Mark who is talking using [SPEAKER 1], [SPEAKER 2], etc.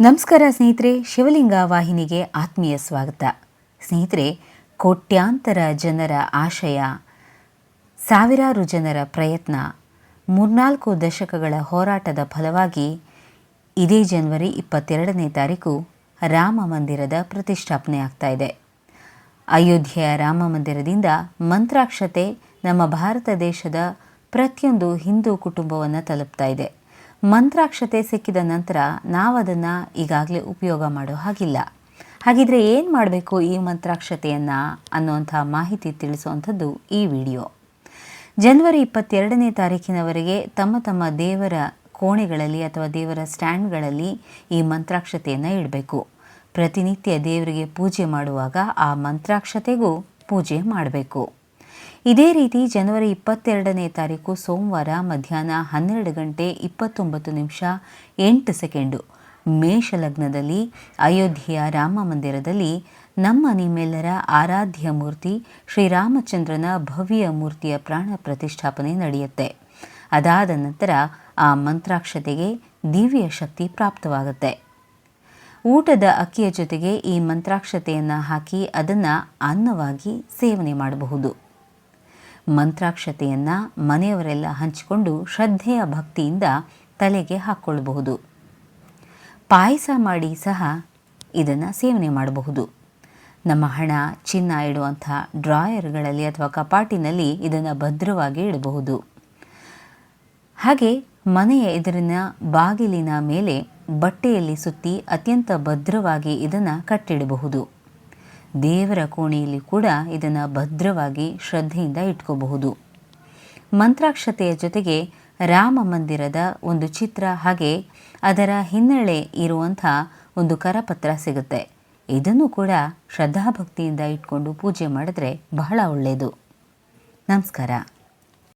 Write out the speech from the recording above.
[SPEAKER 1] ನಮಸ್ಕಾರ ಸ್ನೇಹಿತರೆ, ಶಿವಲಿಂಗ ವಾಹಿನಿಗೆ ಆತ್ಮೀಯ ಸ್ವಾಗತ. ಸ್ನೇಹಿತರೆ, ಕೋಟ್ಯಾಂತರ ಜನರ ಆಶಯ, ಸಾವಿರಾರು ಜನರ ಪ್ರಯತ್ನ, ಮೂರ್ನಾಲ್ಕು ದಶಕಗಳ ಹೋರಾಟದ ಫಲವಾಗಿ ಇದೇ ಜನವರಿ ಇಪ್ಪತ್ತೆರಡನೇ ತಾರೀಕು ರಾಮ ಮಂದಿರದ ಪ್ರತಿಷ್ಠಾಪನೆ ಆಗ್ತಾ ಇದೆ. ಅಯೋಧ್ಯೆಯ ರಾಮ ಮಂದಿರದಿಂದ ಮಂತ್ರಾಕ್ಷತೆ ನಮ್ಮ ಭಾರತ ದೇಶದ ಪ್ರತಿಯೊಂದು ಹಿಂದೂ ಕುಟುಂಬವನ್ನು ತಲುಪ್ತಾ ಇದೆ. ಮಂತ್ರಾಕ್ಷತೆ ಸಿಕ್ಕಿದ ನಂತರ ನಾವು ಅದನ್ನು ಈಗಾಗಲೇ ಉಪಯೋಗ ಮಾಡೋ ಹಾಗಿಲ್ಲ. ಹಾಗಿದ್ರೆ ಏನು ಮಾಡಬೇಕು ಈ ಮಂತ್ರಾಕ್ಷತೆಯನ್ನು ಅನ್ನುವಂಥ ಮಾಹಿತಿ ತಿಳಿಸುವಂಥದ್ದು ಈ ವಿಡಿಯೋ. ಜನವರಿ ಇಪ್ಪತ್ತೆರಡನೇ ತಾರೀಕಿನವರೆಗೆ ತಮ್ಮ ತಮ್ಮ ದೇವರ ಕೋಣೆಗಳಲ್ಲಿ ಅಥವಾ ದೇವರ ಸ್ಟ್ಯಾಂಡ್ಗಳಲ್ಲಿ ಈ ಮಂತ್ರಾಕ್ಷತೆಯನ್ನು ಇಡಬೇಕು. ಪ್ರತಿನಿತ್ಯ ದೇವರಿಗೆ ಪೂಜೆ ಮಾಡುವಾಗ ಆ ಮಂತ್ರಾಕ್ಷತೆಗೂ ಪೂಜೆ ಮಾಡಬೇಕು. ಇದೇ ರೀತಿ ಜನವರಿ ಇಪ್ಪತ್ತೆರಡನೇ ತಾರೀಕು ಸೋಮವಾರ ಮಧ್ಯಾಹ್ನ ಹನ್ನೆರಡು ಗಂಟೆ ಇಪ್ಪತ್ತೊಂಬತ್ತು ನಿಮಿಷ ಎಂಟು ಸೆಕೆಂಡು. ಮೇಷಲಗ್ನದಲ್ಲಿ ಅಯೋಧ್ಯೆಯ ರಾಮ ಮಂದಿರದಲ್ಲಿ ನಮ್ಮ ನಿಮ್ಮೆಲ್ಲರ ಆರಾಧ್ಯ ಮೂರ್ತಿ ಶ್ರೀರಾಮಚಂದ್ರನ ಭವ್ಯ ಮೂರ್ತಿಯ ಪ್ರಾಣ ಪ್ರತಿಷ್ಠಾಪನೆ ನಡೆಯುತ್ತೆ. ಅದಾದ ನಂತರ ಆ ಮಂತ್ರಾಕ್ಷತೆಗೆ ದಿವ್ಯ ಶಕ್ತಿ ಪ್ರಾಪ್ತವಾಗುತ್ತೆ. ಊಟದ ಅಕ್ಕಿಯ ಜೊತೆಗೆ ಈ ಮಂತ್ರಾಕ್ಷತೆಯನ್ನು ಹಾಕಿ ಅದನ್ನು ಅನ್ನವಾಗಿ ಸೇವನೆ ಮಾಡಬಹುದು. ಮಂತ್ರಾಕ್ಷತೆಯನ್ನು ಮನೆಯವರೆಲ್ಲ ಹಂಚಿಕೊಂಡು ಶ್ರದ್ಧೆಯ ಭಕ್ತಿಯಿಂದ ತಲೆಗೆ ಹಾಕ್ಕೊಳ್ಳಬಹುದು ಪಾಯಸ ಮಾಡಿ ಸಹ ಇದನ್ನು ಸೇವನೆ ಮಾಡಬಹುದು. ನಮ್ಮ ಹಣ, ಚಿನ್ನ ಇಡುವಂಥ ಡ್ರಾಯರ್ಗಳಲ್ಲಿ ಅಥವಾ ಕಪಾಟಿನಲ್ಲಿ ಇದನ್ನು ಭದ್ರವಾಗಿ ಇಡಬಹುದು. ಹಾಗೆ ಮನೆಯ ಎದುರಿನ ಬಾಗಿಲಿನ ಮೇಲೆ ಬಟ್ಟೆಯಲ್ಲಿ ಸುತ್ತಿ ಅತ್ಯಂತ ಭದ್ರವಾಗಿ ಇದನ್ನು ಕಟ್ಟಿಡಬಹುದು. ದೇವರ ಕೋಣೆಯಲ್ಲಿ ಕೂಡ ಇದನ್ನು ಭದ್ರವಾಗಿ ಶ್ರದ್ಧೆಯಿಂದ ಇಟ್ಕೋಬಹುದು. ಮಂತ್ರಾಕ್ಷತೆಯ ಜೊತೆಗೆ ರಾಮ ಮಂದಿರದ ಒಂದು ಚಿತ್ರ ಹಾಗೆ ಅದರ ಹಿನ್ನೆಲೆ ಇರುವಂಥ ಒಂದು ಕರಪತ್ರ ಸಿಗುತ್ತೆ. ಇದನ್ನು ಕೂಡ ಶ್ರದ್ಧಾಭಕ್ತಿಯಿಂದ ಇಟ್ಕೊಂಡು ಪೂಜೆ ಮಾಡಿದ್ರೆ ಬಹಳ ಒಳ್ಳೆಯದು ನಮಸ್ಕಾರ.